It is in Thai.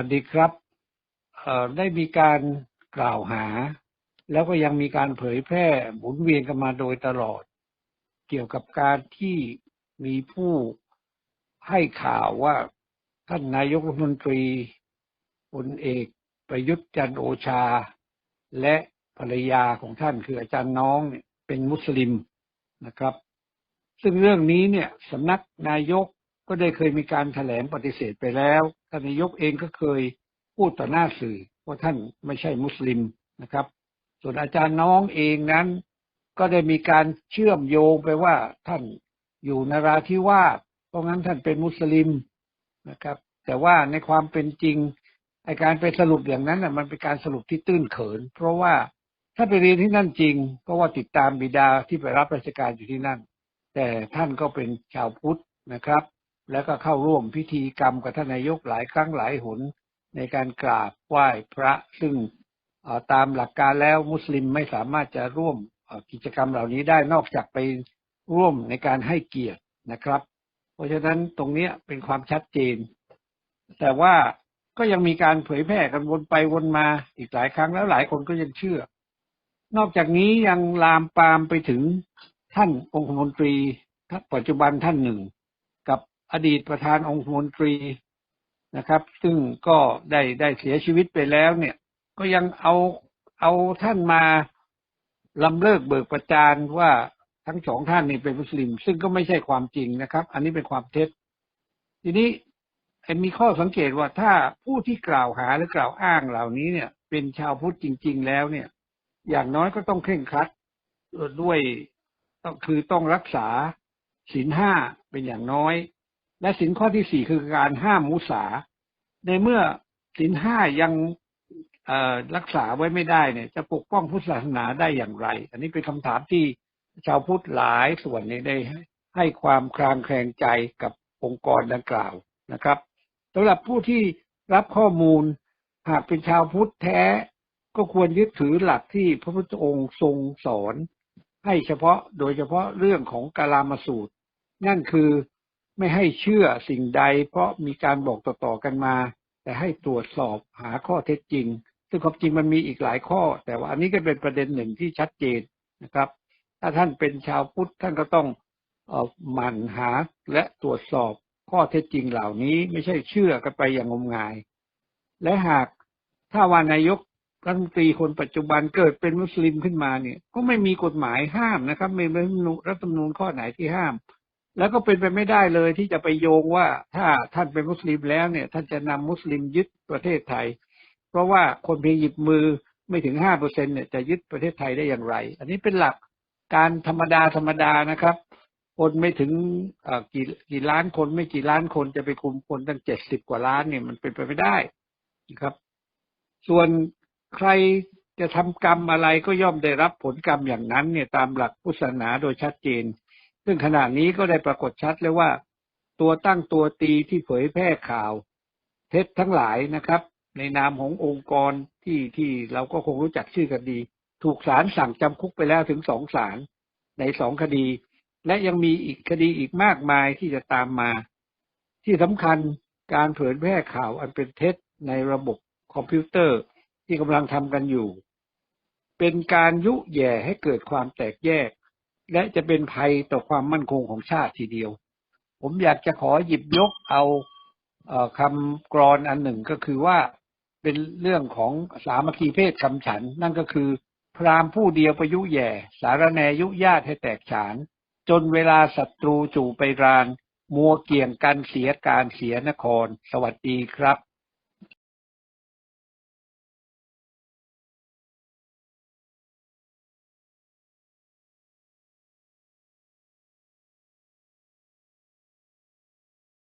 วัสดีครับได้มีการกล่าวหา แล้วก็ยังมีการเผยแพร่หมุนเวียนกันมาโดยตลอด เกี่ยวกับการที่มีผู้ให้ข่าวว่าท่านนายกรัฐมนตรีพลเอกประยุทธ์จันโอชา และภรรยาของท่านคืออาจารย์น้องเป็นมุสลิมนะครับ ซึ่งเรื่องนี้เนี่ยสำนักนายก ก็ได้เคยมีการแถลงปฏิเสธไปแล้วท่านนายกเองก็เคยพูดต่อหน้าสื่อว่าท่านไม่ใช่มุสลิมนะครับ ส่วนอาจารย์น้องเองนั้น ก็ได้มีการเชื่อมโยงไปว่าท่านอยู่นราธิวาสเพราะงั้นท่านเป็นมุสลิมนะครับ แต่ว่าในความเป็นจริงไอการไปสรุปอย่างนั้นน่ะมันเป็นการสรุปที่ตื้นเขิน เพราะว่าถ้าไปเรียนที่นั่นจริง ก็ว่าติดตามบิดาที่ไปรับราชการอยู่ที่นั่น แต่ท่านก็เป็นชาวพุทธนะครับ แล้วก็เข้าร่วมพิธีกรรมกับท่านนายกหลายครั้งหลายหนในการกราบไหว้พระซึ่งตามหลักการแล้วมุสลิมไม่สามารถจะร่วมกิจกรรมเหล่านี้ได้นอกจากไปร่วมในการให้เกียรตินะครับ เพราะฉะนั้นตรงนี้เป็นความชัดเจน แต่ว่าก็ยังมีการเผยแพร่กันวนไปวนมาอีกหลายครั้งแล้วหลายคนก็ยังเชื่อ นอกจากนี้ยังลามปามไปถึงท่านองคมนตรีท่านปัจจุบันท่านหนึ่ง อดีตประธานองคมนตรีนะครับ ซึ่งก็ได้ได้เสียชีวิตไปแล้วเนี่ย ก็ยังเอาเอาท่านมาลำเลิกเบิกประจานว่าทั้งสองท่านนี่เป็นมุสลิม ซึ่งก็ไม่ใช่ความจริงนะครับ อันนี้เป็นความเท็จ ทีนี้มีข้อสังเกตว่าถ้าผู้ที่กล่าวหาหรือกล่าวอ้างเหล่านี้เนี่ย เป็นชาวพุทธจริง ๆ แล้วเนี่ย อย่างน้อยก็ต้องเคร่งครัดด้วยต้องคือต้องรักษาศีลห้าเป็นอย่างน้อย และศีลข้อที่สี่คือการห้ามมุสา ในเมื่อศีลห้ายังรักษาไว้ไม่ได้เนี่ยจะปกป้องพุทธศาสนาได้อย่างไร อันนี้เป็นคำถามที่ชาวพุทธหลายส่วนเนี่ยได้ให้ความคลางแคลงใจกับองค์กรดังกล่าวนะครับสำหรับผู้ที่รับข้อมูลหากเป็นชาวพุทธแท้ ก็ควรยึดถือหลักที่พระพุทธองค์ทรงสอน ให้เฉพาะโดยเฉพาะเรื่องของกาลามาสูตร นั่นคือ ไม่ให้เชื่อสิ่งใด เพราะมีการบอกต่อๆกันมา แต่ให้ตรวจสอบหาข้อเท็จจริง ซึ่งความจริงมันมีอีกหลายข้อ แต่ว่าอันนี้ก็เป็นประเด็นหนึ่งที่ชัดเจนนะครับ ถ้าท่านเป็นชาวพุทธท่านก็ต้องเออหมั่นหาและตรวจสอบข้อเท็จจริงเหล่านี้ไม่ใช่เชื่อกันไปอย่างงมงาย และหากถ้าว่านายกรัฐมนตรีคนปัจจุบันเกิดเป็นมุสลิมขึ้นมาเนี่ย ก็ไม่มีกฎหมายห้ามนะครับ ไม่มีรัฐธรรมนูญข้อไหนที่ห้าม แล้วก็เป็นไปไม่ได้เลยที่จะไปโยงว่าถ้าท่านเป็นมุสลิมแล้วเนี่ย ท่านจะนำมุสลิมยึดประเทศไทย เพราะว่าคนเพียงหยิบมือไม่ถึงห้าเปอร์เซ็นเนี่ยจะยึดประเทศไทยได้อย่างไร อันนี้เป็นหลักการธรรมดาธรรมดานะครับ คนไม่ถึงกี่กี่ล้านคนไม่กี่ล้านคนจะไปคุมคนตั้งเจ็ดสิบกว่าล้านเนี่ยมันเป็นไปไม่ได้นะครับ ส่วนใครจะทำกรรมอะไรก็ย่อมได้รับผลกรรมอย่างนั้นเนี่ยตามหลักพุทธศาสนาโดยชัดเจน ซึ่งขณะนี้ก็ได้ปรากฏชัดเลยว่า ตัวตั้งตัวตีที่เผยแพร่ข่าว เท็จทั้งหลายนะครับ ในนามขององค์กรที่ที่เราก็คงรู้จักชื่อกันดี ถูกศาลสั่งจำคุกไปแล้วถึงสองศาลในสองคดี และยังมีอีกคดีอีกมากมายที่จะตามมา ที่สำคัญการเผยแพร่ข่าวอันเป็นเท็จในระบบคอมพิวเตอร์ที่กำลังทำกันอยู่ เป็นการยุแย่ให้เกิดความแตกแยก และจะเป็นภัยต่อความมั่นคงของชาติทีเดียว ผมอยากจะขอหยิบยกเอาคำกรอนอันหนึ่งก็คือว่าเป็นเรื่องของสามัคคีเพศคำฉัน นั่นก็คือ พราหมณ์ผู้เดียวประยุแย่ สารแนยุญาติให้แตกฉาน จนเวลาศัตรูจู่ไปราน มัวเกี่ยงกันเสียการเสียนคร สวัสดีครับ